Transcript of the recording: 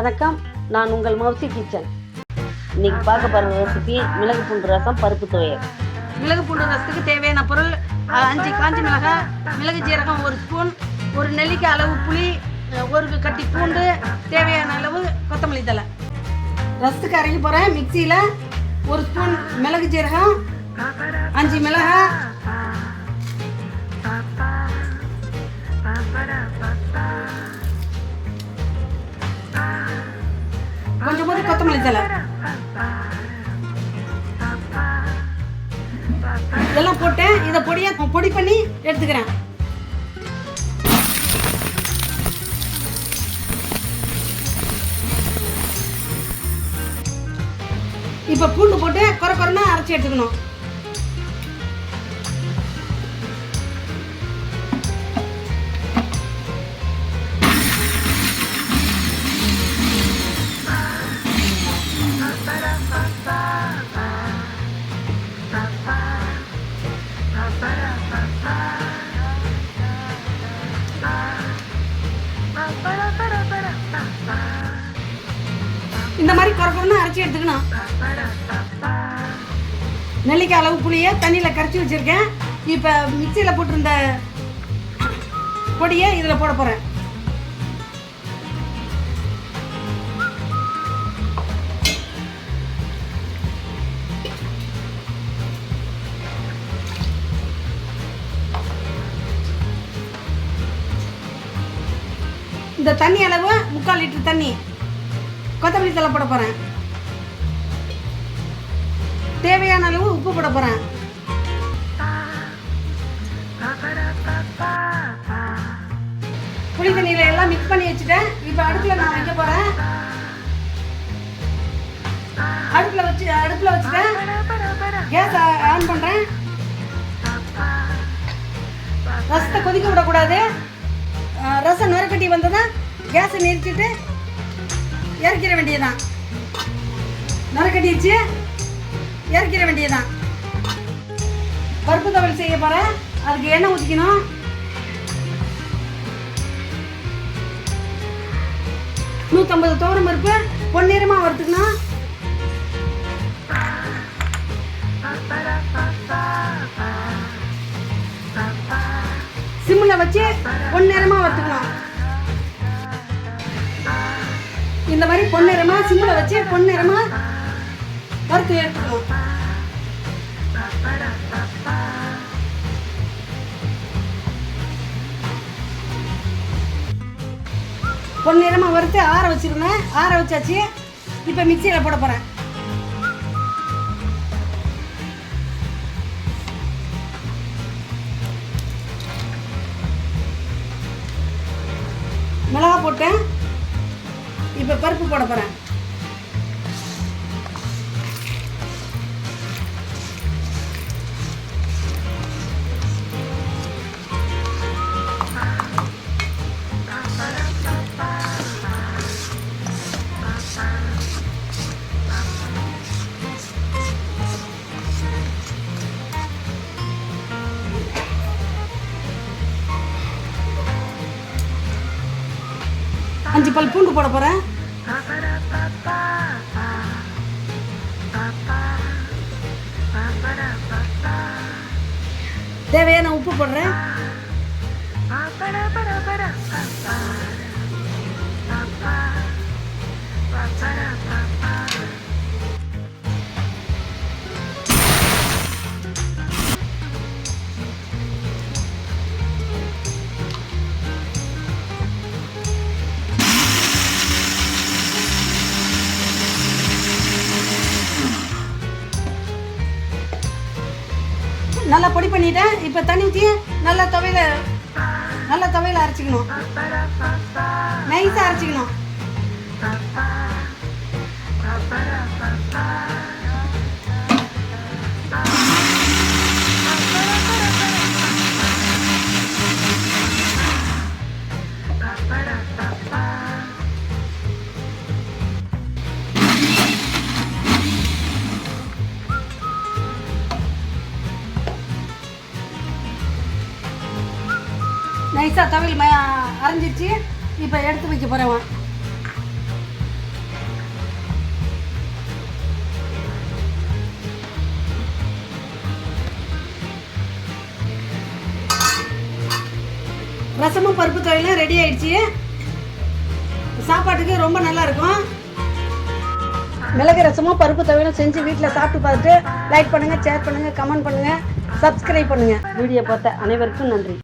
வணக்கம். நான் உங்கள் மவுசி கிச்சன் இன்னைக்கு பார்க்க போகிற ரெசிபி மிளகு பூண்டு ரசம் பருப்பு துவையல். மிளகு பூண்டு ரசத்துக்கு தேவையான பொருள் அஞ்சு காஞ்ச மிளகாய் மிளகு ஜீரகம் ஒரு ஸ்பூன் ஒரு நெல்லிக்காய் அளவு புளி ஒரு கட்டி பூண்டு தேவையான அளவு கொத்தமல்லி தழை. ரசத்துக்கு அரைக்க போகிறேன் மிக்சியில் ஒரு ஸ்பூன் மிளகு ஜீரகம் அஞ்சு மிளகாய் கொத்தமல்லி தழை இதெல்லாம் போட்டேன் இதை பொடியை பொடி பண்ணி எடுத்துக்கிறேன். இப்போ பூண்டு போட்டு குறை குறைனா அரைச்சி எடுத்துக்கணும். இந்த மாதிரி குறை அரைச்சி எடுத்துக்கணும். நெல்லிக்காய் அளவு புளியை தண்ணியில் கரைச்சி வச்சுருக்கேன். இப்போ மிக்சியில் போட்டிருந்த பொடியை இதில் போட போகிறேன் இந்த தண்ணி அளவு முக்கால் லிட்டர் தண்ணி. கொத்தமல்லி தலை போட போகிறேன் தேவையான அளவு உப்பு போட போகிறேன் புளி தண்ணியில எல்லாம் மிக்ஸ் பண்ணி வச்சுட்டேன். இப்போ அடுப்பில் நான் வைக்க போகிறேன் அடுப்பில் வச்சு அடுப்பில் வச்சுட்டேன். கேஸ் ஆன் பண்ணுறேன் ரசத்தை கொதிக்க விடக்கூடாது. ரசம் நுரக்கட்டி வந்ததுன்னா கேஸை நிறுத்திட்டு இறக்கிற வேண்டியதுதான். நுரக்கட்டிடுச்சு இறக்கிற வேண்டியதுதான். பருப்பு தவள் செய்ய போகிறேன் அதுக்கு எண்ணெய் ஊற்றிக்கணும் நூற்றம்பது தோரம் பருப்பு பொன்னிறமாக வறுத்துக்கணும். சிம்மில் வச்சு பொன்னிறமாக வறுத்துக்கணும் இந்த மாதிரி பொன்னிறமா சிம்மில் வச்சு பொன்னிறமா வறுத்து எடுத்துக்கணும் பொன்னிறமா வறுத்து ஆற வச்சிருந்தேன் ஆற வச்சாச்சு. இப்போ மிக்சியில் போட போகிறேன் மிளகா போட்டேன். இப்போ பருப்பு போட போகிறேன் அஞ்சு பல் பூண்டு போட போகிறேன் தேவையான உப்பு போடுறேன். நல்லா பொடி பண்ணிட்டேன். இப்போ தண்ணி ஊற்றி நல்லா துவையில நல்லா துவையில அரைச்சிக்கணும். நைஸாக அரைச்சிக்கணும். நைஸாக தவில் மய அரைஞ்சிருச்சு. இப்போ எடுத்து வைக்க போகிறேன் ரசமும் பருப்பு துவையிலும் ரெடி ஆயிடுச்சு. சாப்பாட்டுக்கு ரொம்ப நல்லா இருக்கும். மிளகு ரசமும் பருப்பு தொழிலும் செஞ்சு வீட்டில் சாப்பிட்டு பார்த்துட்டு லைக் பண்ணுங்கள் ஷேர் பண்ணுங்கள் கமெண்ட் பண்ணுங்கள் சப்ஸ்கிரைப் பண்ணுங்கள் வீடியோ பார்த்த அனைவருக்கும் நன்றி.